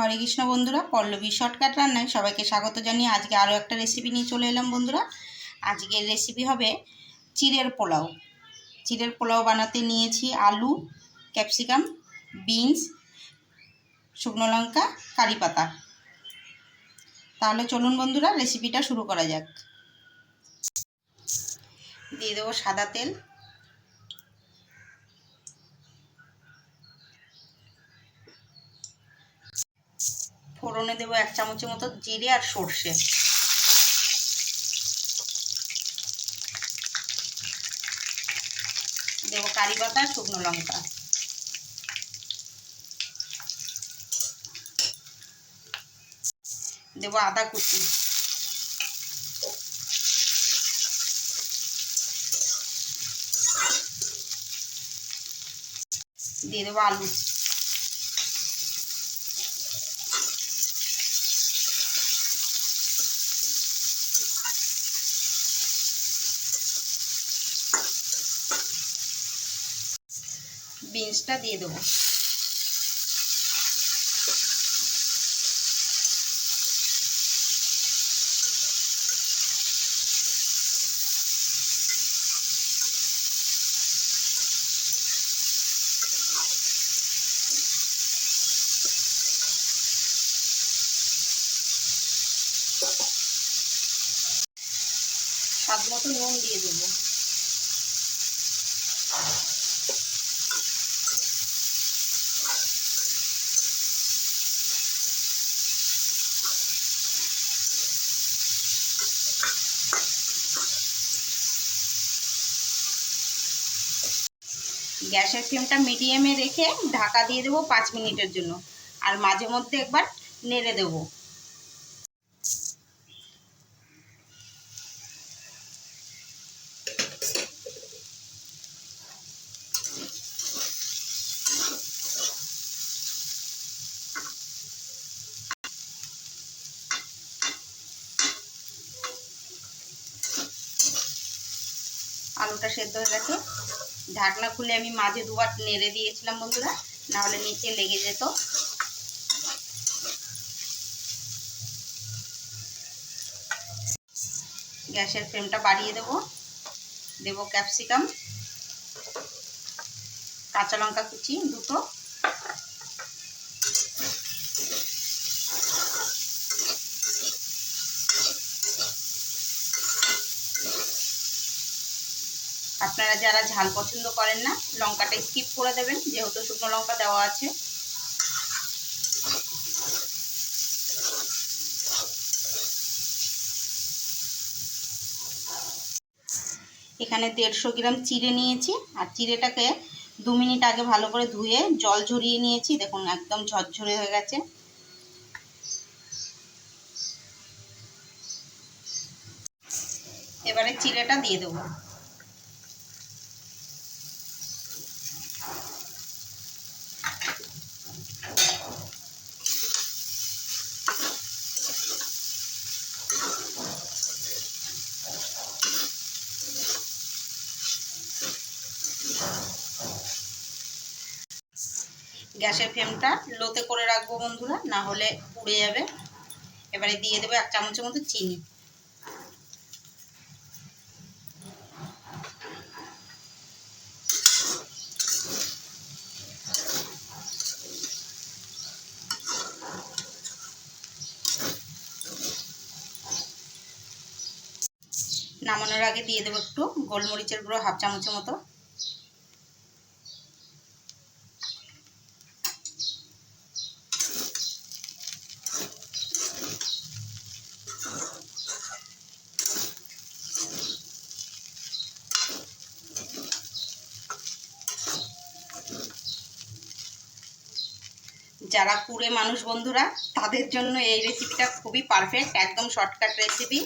হরে কৃষ্ণ বন্ধুরা, পল্লবী শর্টকাট রান্নায় সবাইকে স্বাগত জানিয়ে আজকে আরও একটা রেসিপি নিয়ে চলে এলাম বন্ধুরা। আজকের রেসিপি হবে চিড়ের পোলাও। চিড়ের পোলাও বানাতে নিয়েছি আলু ক্যাপসিকাম বিনস শুকনো লঙ্কা, কারি পাতা। তাহলে চলুন বন্ধুরা রেসিপিটা শুরু করা যাক। দিয়ে দেবো সাদা তেল। ফোড়নে দেবো এক চামচের মতো জিরে আর সর্ষে। দেবো কারি পাতা শুকনো লঙ্কা। দেবো আদা কুচি। দিয়ে দেবো আলু। বিনসটা দিয়ে দেবো। স্বাদ মতো নুন দিয়ে দেবো। গ্যাসের ফ্লেমটা মিডিয়ামে রেখে ঢাকা দিয়ে দেবো পাঁচ মিনিটের জন্য। আর মাঝে মধ্যে একবার নেড়ে দেবো। আলুটা সেদ্ধ হয়ে গেছে। ঢাকনা খুলে আমি মাঝে দুবার নেড়ে দিয়েছিলাম বন্ধুরা, নাহলে নিচে লেগে যেত। গ্যাসের ফ্লেমটা বাড়িয়ে দেব। দেব ক্যাপসিকাম, কাঁচা লঙ্কা কুচি দুটো। আপনারা যারা ঝাল পছন্দ করেন না, লঙ্কাটা স্কিপ করে দেবেন, যেহেতু শুকনো লঙ্কা দেওয়া আছে। এখানে দেড়শো গ্রাম চিড়ে নিয়েছি, আর চিড়েটাকে দু মিনিট আগে ভালো করে ধুয়ে জল ঝরিয়ে নিয়েছি। দেখুন, একদম ঝরঝরে হয়ে গেছে। এবারে চিড়েটা দিয়ে দেবো। গ্যাসের ফ্লেমটা লোতে করে রাখব বন্ধুরা, না হলে পুড়ে যাবে। এবারে দিয়ে দেবো এক চামচের মতো চিনি। নামানোর আগে দিয়ে দেবো একটু গোলমরিচের গুঁড়ো, হাফ চামচের মতো। যারা কুড়ে মানুষ বন্ধুরা, তাদের জন্য এই রেসিপিটা খুবই পারফেক্ট একদম শর্টকাট রেসিপি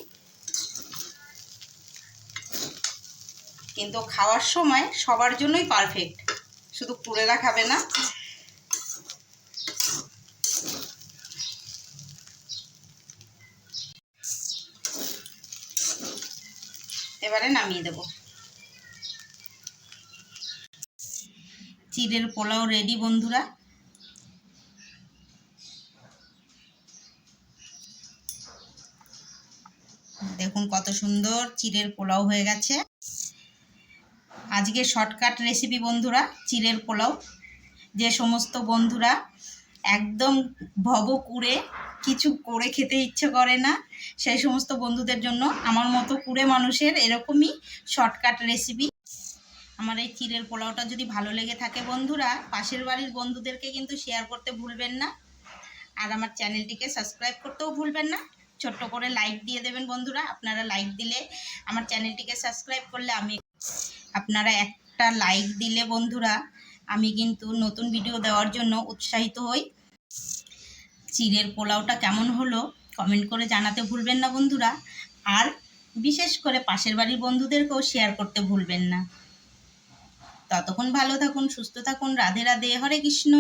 কিন্তু খাওয়ার সময় সবার জন্যই পারফেক্ট শুধু কুড়েরা খাবে না। এবারে নামিয়ে দেব। চিড়ের পোলাও রেডি বন্ধুরা। দেখুন কত সুন্দর চিড়ের পোলাও হয়ে গেছে। আজকে শর্টকাট রেসিপি বন্ধুরা, চিড়ের পোলাও। যে সমস্ত বন্ধুরা একদম ভব কুড়ে কিছু করে খেতে ইচ্ছে করে না, সেই সমস্ত বন্ধুদের জন্য আমার মতো কুড়ে মানুষের এরকমই শর্টকাট রেসিপি আমার এই চিড়ের পোলাওটা যদি ভালো লেগে থাকে বন্ধুরা, পাশের বাড়ির বন্ধুদেরকে কিন্তু শেয়ার করতে ভুলবেন না। আর আমার চ্যানেলটিকে সাবস্ক্রাইব করতেও ভুলবেন না। ছোট্ট করে লাইক দিয়ে দেবেন বন্ধুরা। আপনারা লাইক দিলে আমার চ্যানেলটিকে সাবস্ক্রাইব করলে আমি আপনারা একটা লাইক দিলে বন্ধুরা, আমি কিন্তু নতুন ভিডিও দেওয়ার জন্য উৎসাহিত হই। চিড়ের পোলাওটা কেমন হলো কমেন্ট করে জানাতে ভুলবেন না বন্ধুরা। আর বিশেষ করে পাশের বাড়ির বন্ধুদেরকেও শেয়ার করতে ভুলবেন না। ততক্ষণ ভালো থাকুন, সুস্থ থাকুন। রাধে রাধে, হরে কৃষ্ণ।